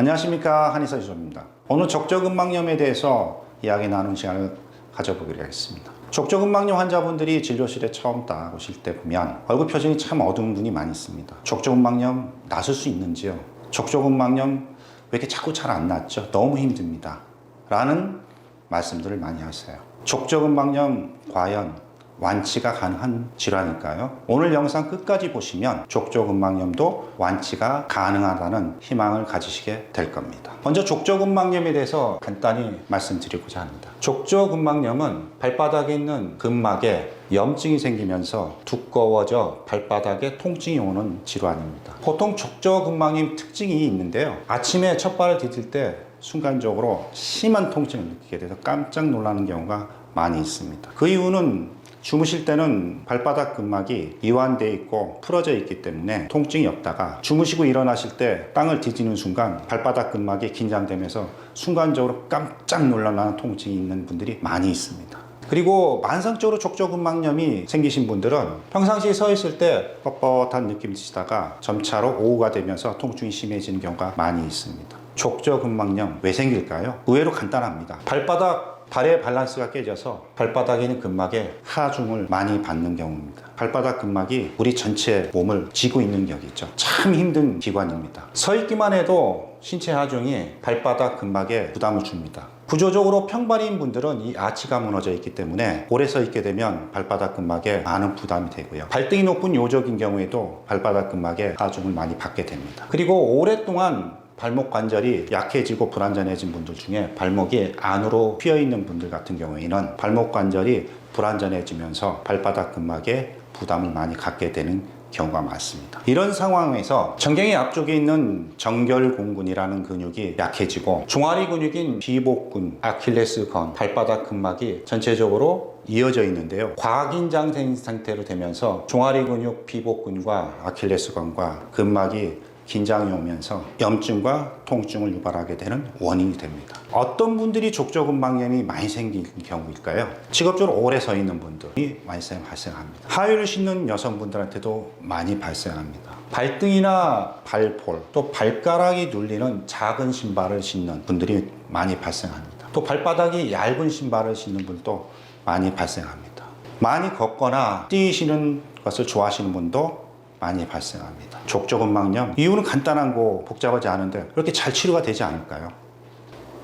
안녕하십니까 한의사 유소입니다. 오늘 족저근막염에 대해서 이야기 나누는 시간을 가져보기로 하겠습니다. 족저근막염 환자분들이 진료실에 처음 딱 오실 때 보면 얼굴 표정이 참 어두운 분이 많이 있습니다. 족저근막염 나설 수 있는지요? 족저근막염 왜 이렇게 자꾸 잘 안 낫죠? 너무 힘듭니다. 라는 말씀들을 많이 하세요. 족저근막염 과연 완치가 가능한 질환일까요? 오늘 영상 끝까지 보시면 족저근막염도 완치가 가능하다는 희망을 가지시게 될 겁니다. 먼저 족저근막염에 대해서 간단히 말씀드리고자 합니다. 족저근막염은 발바닥에 있는 근막에 염증이 생기면서 두꺼워져 발바닥에 통증이 오는 질환입니다. 보통 족저근막염 특징이 있는데요. 아침에 첫 발을 디딜 때 순간적으로 심한 통증을 느끼게 돼서 깜짝 놀라는 경우가 많이 있습니다. 그 이유는 주무실 때는 발바닥 근막이 이완되어 있고 풀어져 있기 때문에 통증이 없다가 주무시고 일어나실 때 땅을 디디는 순간 발바닥 근막이 긴장되면서 순간적으로 깜짝 놀라는 통증이 있는 분들이 많이 있습니다. 그리고 만성적으로 족저근막염이 생기신 분들은 평상시에 서 있을 때 뻣뻣한 느낌 드시다가 점차로 오후가 되면서 통증이 심해지는 경우가 많이 있습니다. 족저근막염 왜 생길까요? 의외로 간단합니다. 발바닥 발의 밸런스가 깨져서 발바닥에 있는 근막에 하중을 많이 받는 경우입니다. 발바닥 근막이 우리 전체 몸을 쥐고 있는 격이죠. 참 힘든 기관입니다. 서 있기만 해도 신체 하중이 발바닥 근막에 부담을 줍니다. 구조적으로 평발인 분들은 이 아치가 무너져 있기 때문에 오래 서 있게 되면 발바닥 근막에 많은 부담이 되고요. 발등이 높은 요적인 경우에도 발바닥 근막에 하중을 많이 받게 됩니다. 그리고 오랫동안 발목 관절이 약해지고 불안전해진 분들 중에 발목이 안으로 휘어 있는 분들 같은 경우에는 발목 관절이 불안전해지면서 발바닥 근막에 부담을 많이 갖게 되는 경우가 많습니다. 이런 상황에서 정경이 앞쪽에 있는 정결공근이라는 근육이 약해지고 종아리 근육인 비복근, 아킬레스건, 발바닥 근막이 전체적으로 이어져 있는데요. 과긴장된 상태로 되면서 종아리 근육, 비복근과 아킬레스건과 근막이 긴장이 오면서 염증과 통증을 유발하게 되는 원인이 됩니다. 어떤 분들이 족저근막염이 많이 생기는 경우일까요? 직업적으로 오래 서 있는 분들이 많이 발생합니다. 하의를 신는 여성분들한테도 많이 발생합니다. 발등이나 발폴, 또 발가락이 눌리는 작은 신발을 신는 분들이 많이 발생합니다. 또 발바닥이 얇은 신발을 신는 분도 많이 발생합니다. 많이 걷거나 뛰시는 것을 좋아하시는 분도 많이 발생합니다. 족저근막염 이유는 간단하고 복잡하지 않은데 그렇게 잘 치료가 되지 않을까요?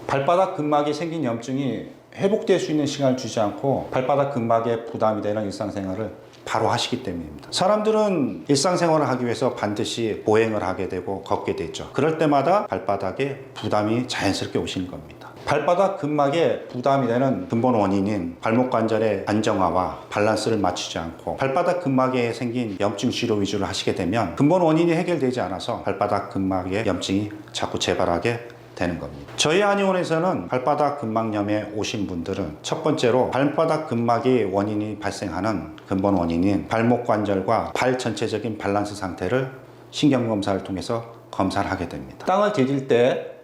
발바닥 근막에 생긴 염증이 회복될 수 있는 시간을 주지 않고 발바닥 근막에 부담이 되는 일상생활을 바로 하시기 때문입니다. 사람들은 일상생활을 하기 위해서 반드시 보행을 하게 되고 걷게 되죠. 그럴 때마다 발바닥에 부담이 자연스럽게 오시는 겁니다. 발바닥 근막에 부담이 되는 근본 원인인 발목 관절의 안정화와 밸런스를 맞추지 않고 발바닥 근막에 생긴 염증 치료 위주로 하시게 되면 근본 원인이 해결되지 않아서 발바닥 근막에 염증이 자꾸 재발하게 되는 겁니다. 저희 한의원에서는 발바닥 근막염에 오신 분들은 첫 번째로 발바닥 근막이 원인이 발생하는 근본 원인인 발목 관절과 발 전체적인 밸런스 상태를 신경 검사를 통해서 검사를 하게 됩니다. 땅을 디딜 때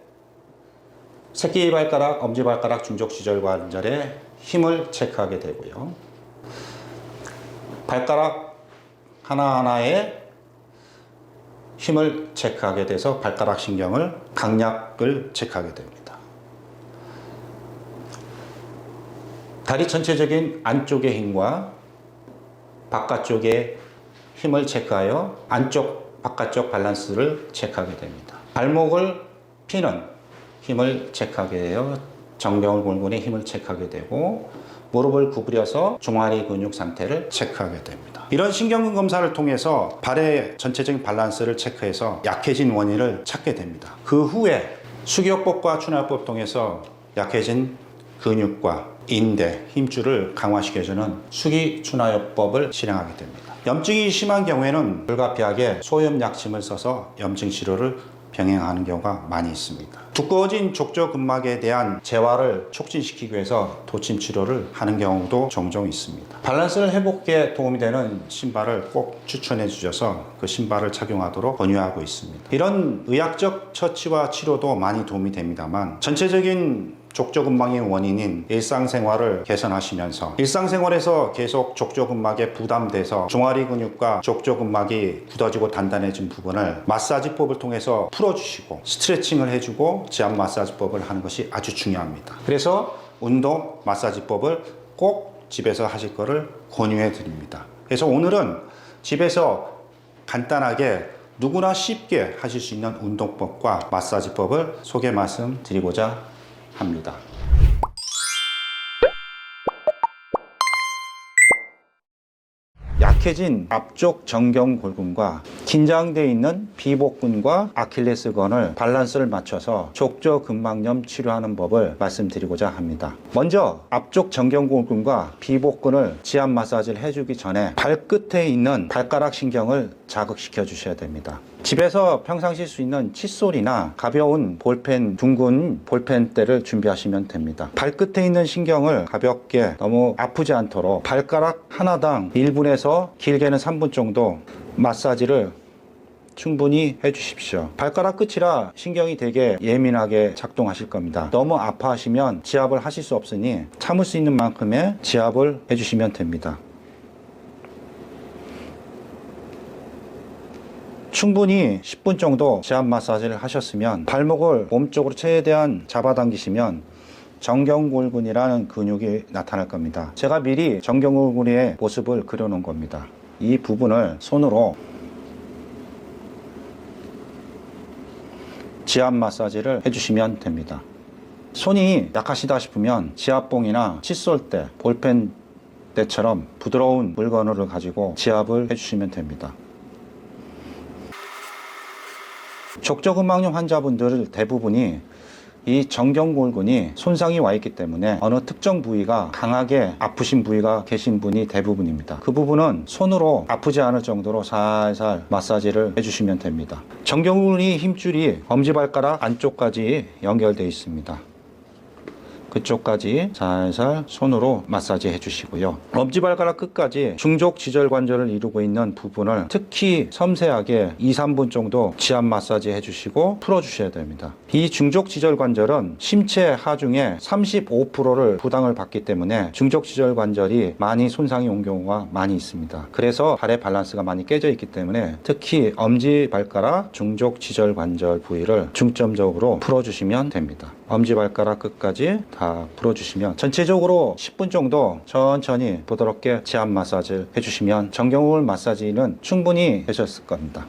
새끼 발가락, 엄지 발가락, 중족 지절 관절에 힘을 체크하게 되고요. 발가락 하나하나에 힘을 체크하게 돼서 발가락 신경을 강약을 체크하게 됩니다. 다리 전체적인 안쪽의 힘과 바깥쪽의 힘을 체크하여 안쪽 바깥쪽 밸런스를 체크하게 됩니다. 발목을 피는 힘을 체크하게 되어 정경을 골근의 힘을 체크하게 되고 무릎을 구부려서 종아리 근육 상태를 체크하게 됩니다. 이런 신경근 검사를 통해서 발의 전체적인 밸런스를 체크해서 약해진 원인을 찾게 됩니다. 그 후에 수기요법과 추나요법 통해서 약해진 근육과 인대, 힘줄을 강화시켜주는 수기추나요법을 실행하게 됩니다. 염증이 심한 경우에는 불가피하게 소염 약침을 써서 염증 치료를 병행하는 경우가 많이 있습니다. 두꺼워진 족저 근막에 대한 재활을 촉진시키기 위해서 도침 치료를 하는 경우도 종종 있습니다. 밸런스를 회복에 도움이 되는 신발을 꼭 추천해 주셔서 그 신발을 착용하도록 권유하고 있습니다. 이런 의학적 처치와 치료도 많이 도움이 됩니다만 전체적인 족저근막의 원인인 일상생활을 개선하시면서 일상생활에서 계속 족저근막에 부담돼서 종아리 근육과 족저근막이 굳어지고 단단해진 부분을 마사지법을 통해서 풀어주시고 스트레칭을 해주고 지압 마사지법을 하는 것이 아주 중요합니다. 그래서 운동 마사지법을 꼭 집에서 하실 것을 권유해 드립니다. 그래서 오늘은 집에서 간단하게 누구나 쉽게 하실 수 있는 운동법과 마사지법을 소개 말씀드리고자 합니다. 약해진 앞쪽 정경골근과 긴장되어 있는 비복근과 아킬레스건을 밸런스를 맞춰서 족저근막염 치료하는 법을 말씀드리고자 합니다. 먼저 앞쪽 정경골근과 비복근을 지압 마사지를 해주기 전에 발끝에 있는 발가락 신경을 자극시켜 주셔야 됩니다. 집에서 평상시 쓸수 있는 칫솔이나 가벼운 볼펜, 둥근 볼펜대를 준비하시면 됩니다. 발끝에 있는 신경을 가볍게 너무 아프지 않도록 발가락 하나당 1분에서 길게는 3분 정도 마사지를 충분히 해주십시오. 발가락 끝이라 신경이 되게 예민하게 작동하실 겁니다. 너무 아파하시면 지압을 하실 수 없으니 참을 수 있는 만큼의 지압을 해주시면 됩니다. 충분히 10분 정도 지압 마사지를 하셨으면 발목을 몸쪽으로 최대한 잡아당기시면 정경골근이라는 근육이 나타날 겁니다. 제가 미리 정경골근의 모습을 그려놓은 겁니다. 이 부분을 손으로 지압 마사지를 해주시면 됩니다. 손이 약하시다 싶으면 지압봉이나 칫솔 대, 볼펜대처럼 부드러운 물건을 가지고 지압을 해주시면 됩니다. 족저근막염 환자분들 대부분이 이 정경골근이 손상이 와 있기 때문에 어느 특정 부위가 강하게 아프신 부위가 계신 분이 대부분입니다. 그 부분은 손으로 아프지 않을 정도로 살살 마사지를 해주시면 됩니다. 정경골근이 힘줄이 엄지발가락 안쪽까지 연결되어 있습니다. 그쪽까지 살살 손으로 마사지 해주시고요. 엄지발가락 끝까지 중족 지절 관절을 이루고 있는 부분을 특히 섬세하게 2, 3분 정도 지압 마사지 해주시고 풀어주셔야 됩니다. 이 중족 지절 관절은 신체 하중의 35%를 부담을 받기 때문에 중족 지절 관절이 많이 손상이 온 경우가 많이 있습니다. 그래서 발의 밸런스가 많이 깨져 있기 때문에 특히 엄지발가락 중족 지절 관절 부위를 중점적으로 풀어주시면 됩니다. 엄지발가락 끝까지 다 풀어주시면 전체적으로 10분 정도 천천히 부드럽게 지압 마사지를 해주시면 정경골 마사지는 충분히 되셨을 겁니다.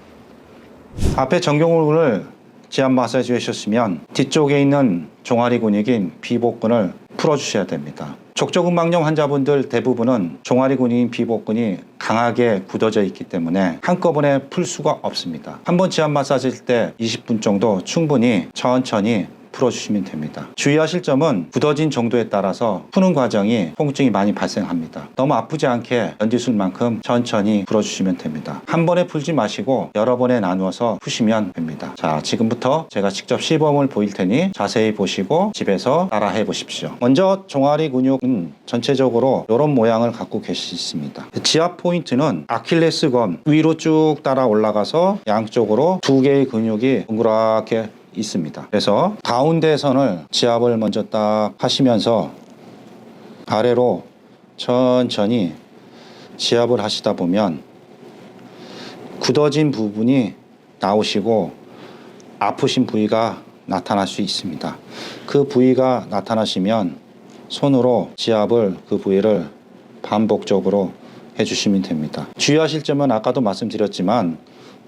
앞에 정경골을 지압 마사지 해주셨으면 뒤쪽에 있는 종아리 근육인 비복근을 풀어주셔야 됩니다. 족저근막염 환자분들 대부분은 종아리 근육인 비복근이 강하게 굳어져 있기 때문에 한꺼번에 풀 수가 없습니다. 한 번 지압 마사지일 때 20분 정도 충분히 천천히 풀어주시면 됩니다. 주의하실 점은 굳어진 정도에 따라서 푸는 과정이 통증이 많이 발생합니다. 너무 아프지 않게 견디술 만큼 천천히 풀어주시면 됩니다. 한 번에 풀지 마시고 여러 번에 나누어서 푸시면 됩니다. 자, 지금부터 제가 직접 시범을 보일 테니 자세히 보시고 집에서 따라 해 보십시오. 먼저 종아리 근육은 전체적으로 이런 모양을 갖고 계십니다. 지압 포인트는 아킬레스건 위로 쭉 따라 올라가서 양쪽으로 두 개의 근육이 동그랗게 있습니다. 그래서 가운데 선을 지압을 먼저 딱 하시면서 아래로 천천히 지압을 하시다 보면 굳어진 부분이 나오시고 아프신 부위가 나타날 수 있습니다. 그 부위가 나타나시면 손으로 지압을 그 부위를 반복적으로 해주시면 됩니다. 주의하실 점은 아까도 말씀드렸지만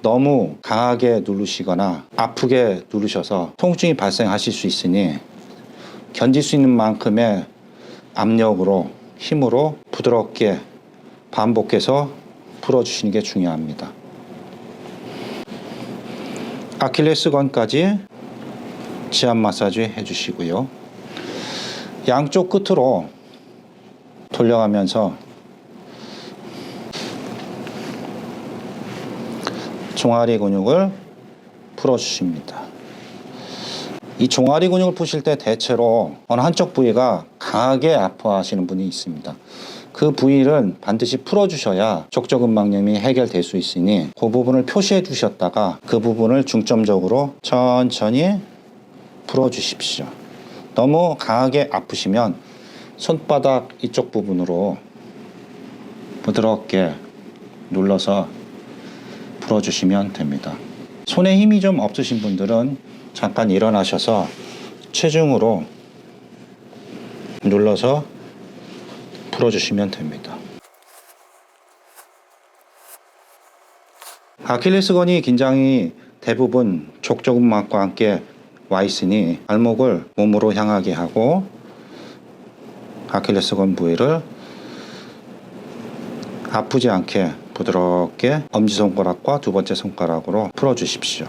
너무 강하게 누르시거나 아프게 누르셔서 통증이 발생하실 수 있으니 견딜 수 있는 만큼의 압력으로 힘으로 부드럽게 반복해서 풀어주시는 게 중요합니다. 아킬레스건까지 지압 마사지 해주시고요. 양쪽 끝으로 돌려가면서 종아리 근육을 풀어주십니다. 이 종아리 근육을 푸실 때 대체로 어느 한쪽 부위가 강하게 아파하시는 분이 있습니다. 그 부위를 반드시 풀어주셔야 족저근막염이 해결될 수 있으니 그 부분을 표시해 주셨다가 그 부분을 중점적으로 천천히 풀어주십시오. 너무 강하게 아프시면 손바닥 이쪽 부분으로 부드럽게 눌러서 풀어주시면 됩니다. 손에 힘이 좀 없으신 분들은 잠깐 일어나셔서 체중으로 눌러서 풀어주시면 됩니다. 아킬레스건이 긴장이 대부분 족저근막과 함께 와 있으니 발목을 몸으로 향하게 하고 아킬레스건 부위를 아프지 않게 부드럽게 엄지손가락과 두 번째 손가락으로 풀어주십시오.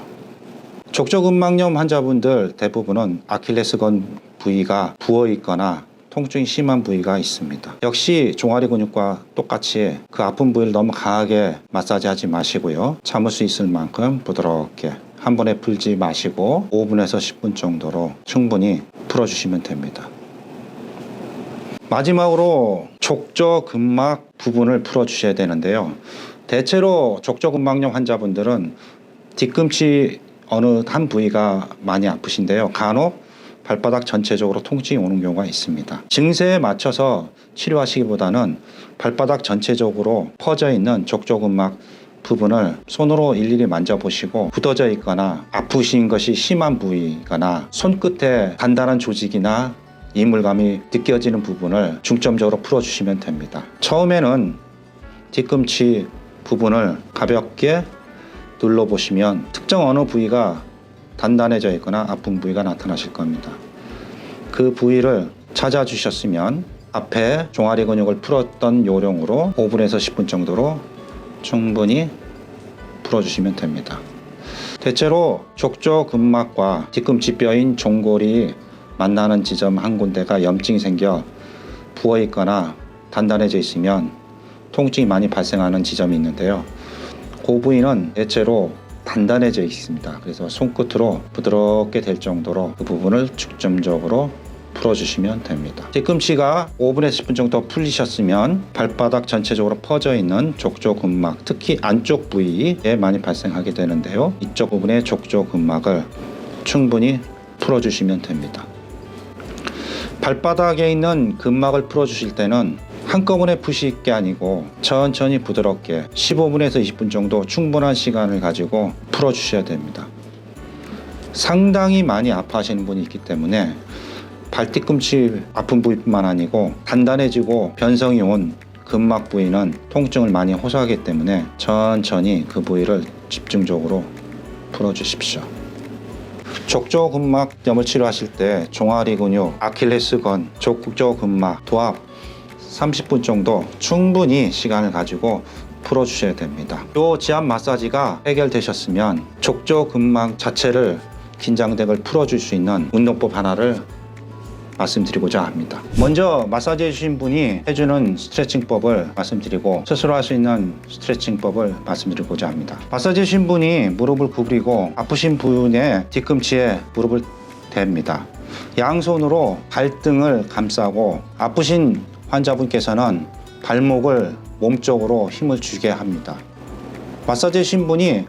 족저근막염 환자분들 대부분은 아킬레스건 부위가 부어 있거나 통증이 심한 부위가 있습니다. 역시 종아리 근육과 똑같이 그 아픈 부위를 너무 강하게 마사지하지 마시고요. 참을 수 있을 만큼 부드럽게 한 번에 풀지 마시고 5분에서 10분 정도로 충분히 풀어주시면 됩니다. 마지막으로 족저근막 부분을 풀어주셔야 되는데요. 대체로 족저근막염 환자분들은 뒤꿈치 어느 한 부위가 많이 아프신데요. 간혹 발바닥 전체적으로 통증이 오는 경우가 있습니다. 증세에 맞춰서 치료하시기보다는 발바닥 전체적으로 퍼져 있는 족저근막 부분을 손으로 일일이 만져보시고 굳어져 있거나 아프신 것이 심한 부위거나 손끝에 단단한 조직이나 이물감이 느껴지는 부분을 중점적으로 풀어주시면 됩니다. 처음에는 뒤꿈치 부분을 가볍게 눌러보시면 특정 어느 부위가 단단해져 있거나 아픈 부위가 나타나실 겁니다. 그 부위를 찾아주셨으면 앞에 종아리 근육을 풀었던 요령으로 5분에서 10분 정도로 충분히 풀어주시면 됩니다. 대체로 족저 근막과 뒤꿈치 뼈인 종골이 만나는 지점 한 군데가 염증이 생겨 부어 있거나 단단해져 있으면 통증이 많이 발생하는 지점이 있는데요. 그 부위는 대체로 단단해져 있습니다. 그래서 손끝으로 부드럽게 될 정도로 그 부분을 중점적으로 풀어주시면 됩니다. 뒤꿈치가 5분에서 10분 정도 풀리셨으면 발바닥 전체적으로 퍼져 있는 족저 근막, 특히 안쪽 부위에 많이 발생하게 되는데요. 이쪽 부분의 족저 근막을 충분히 풀어주시면 됩니다. 발바닥에 있는 근막을 풀어주실 때는 한꺼번에 푸실 게 아니고 천천히 부드럽게 15분에서 20분 정도 충분한 시간을 가지고 풀어주셔야 됩니다. 상당히 많이 아파하시는 분이 있기 때문에 발 뒤꿈치 아픈 부위뿐만 아니고 단단해지고 변성이 온 근막 부위는 통증을 많이 호소하기 때문에 천천히 그 부위를 집중적으로 풀어주십시오. 족저근막염을 치료하실 때 종아리 근육, 아킬레스건, 족저근막, 도합 30분 정도 충분히 시간을 가지고 풀어주셔야 됩니다. 이 지압 마사지가 해결되셨으면 족저근막 자체를 긴장된 걸 풀어줄 수 있는 운동법 하나를 말씀드리고자 합니다. 먼저 마사지 해주신 분이 해주는 스트레칭법을 말씀드리고 스스로 할 수 있는 스트레칭법을 말씀드리고자 합니다. 마사지 해주신 분이 무릎을 구부리고 아프신 분의 뒤꿈치에 무릎을 댑니다. 양손으로 발등을 감싸고 아프신 환자분께서는 발목을 몸쪽으로 힘을 주게 합니다. 마사지 해주신 분이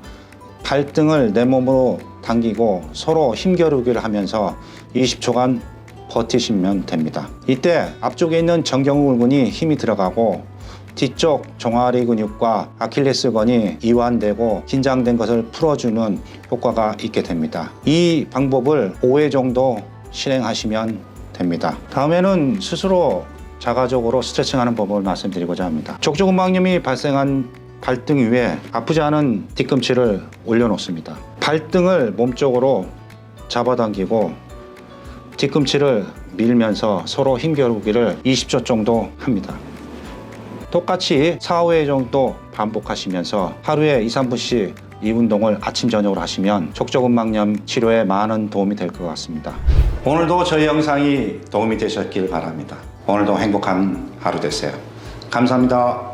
발등을 내 몸으로 당기고 서로 힘겨루기를 하면서 20초간 버티시면 됩니다. 이때 앞쪽에 있는 정경근이 힘이 들어가고 뒤쪽 종아리 근육과 아킬레스건이 이완되고 긴장된 것을 풀어주는 효과가 있게 됩니다. 이 방법을 5회 정도 실행하시면 됩니다. 다음에는 스스로 자가적으로 스트레칭하는 법을 말씀드리고자 합니다. 족저근막염이 발생한 발등 위에 아프지 않은 뒤꿈치를 올려놓습니다. 발등을 몸쪽으로 잡아당기고 뒤꿈치를 밀면서 서로 힘겨루기를 20초 정도 합니다. 똑같이 4, 5회 정도 반복하시면서 하루에 2, 3분씩 이 운동을 아침 저녁으로 하시면 족저근막염 치료에 많은 도움이 될 것 같습니다. 오늘도 저희 영상이 도움이 되셨길 바랍니다. 오늘도 행복한 하루 되세요. 감사합니다.